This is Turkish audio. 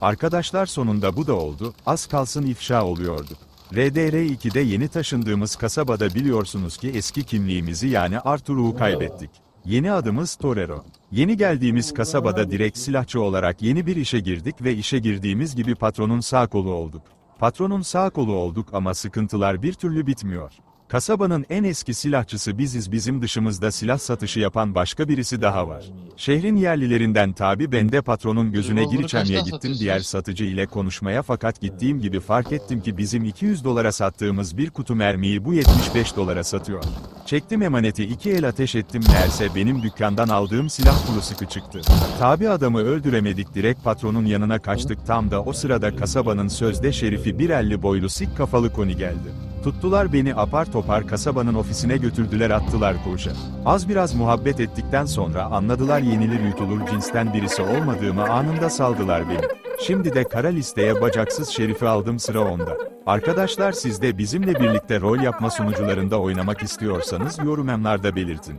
Arkadaşlar sonunda bu da oldu, az kalsın ifşa oluyordu. RDR2'de yeni taşındığımız kasabada biliyorsunuz ki eski kimliğimizi yani Arturu'yu kaybettik. Yeni adımız Torero. Yeni geldiğimiz kasabada direkt silahçı olarak yeni bir işe girdik ve işe girdiğimiz gibi patronun sağ kolu olduk. Patronun sağ kolu olduk ama sıkıntılar bir türlü bitmiyor. Kasabanın en eski silahçısı biziz bizim dışımızda silah satışı yapan başka birisi daha var. Şehrin yerlilerinden tabi ben de patronun gözüne Revolver'ı gir içemeye kaçtan gittim diğer satıcı ile konuşmaya fakat gittiğim gibi fark ettim ki bizim 200 dolara sattığımız bir kutu mermiyi bu 75 dolara satıyor. Çektim emaneti iki el ateş ettim meğerse benim dükkandan aldığım silah kuru sıkı çıktı. Tabi adamı öldüremedik direkt patronun yanına kaçtık tam da o sırada kasabanın sözde şerifi 1.50 boylu sik kafalı koni geldi. Tuttular beni apar topar kasabanın ofisine götürdüler attılar koğuşa. Az biraz muhabbet ettikten sonra anladılar yenilir yutulur cinsten birisi olmadığımı anında saldılar beni. Şimdi de kara listeye bacaksız şerifi aldım sıra onda. Arkadaşlar siz de bizimle birlikte rol yapma sunucularında oynamak istiyorsanız yorumlarda belirtin.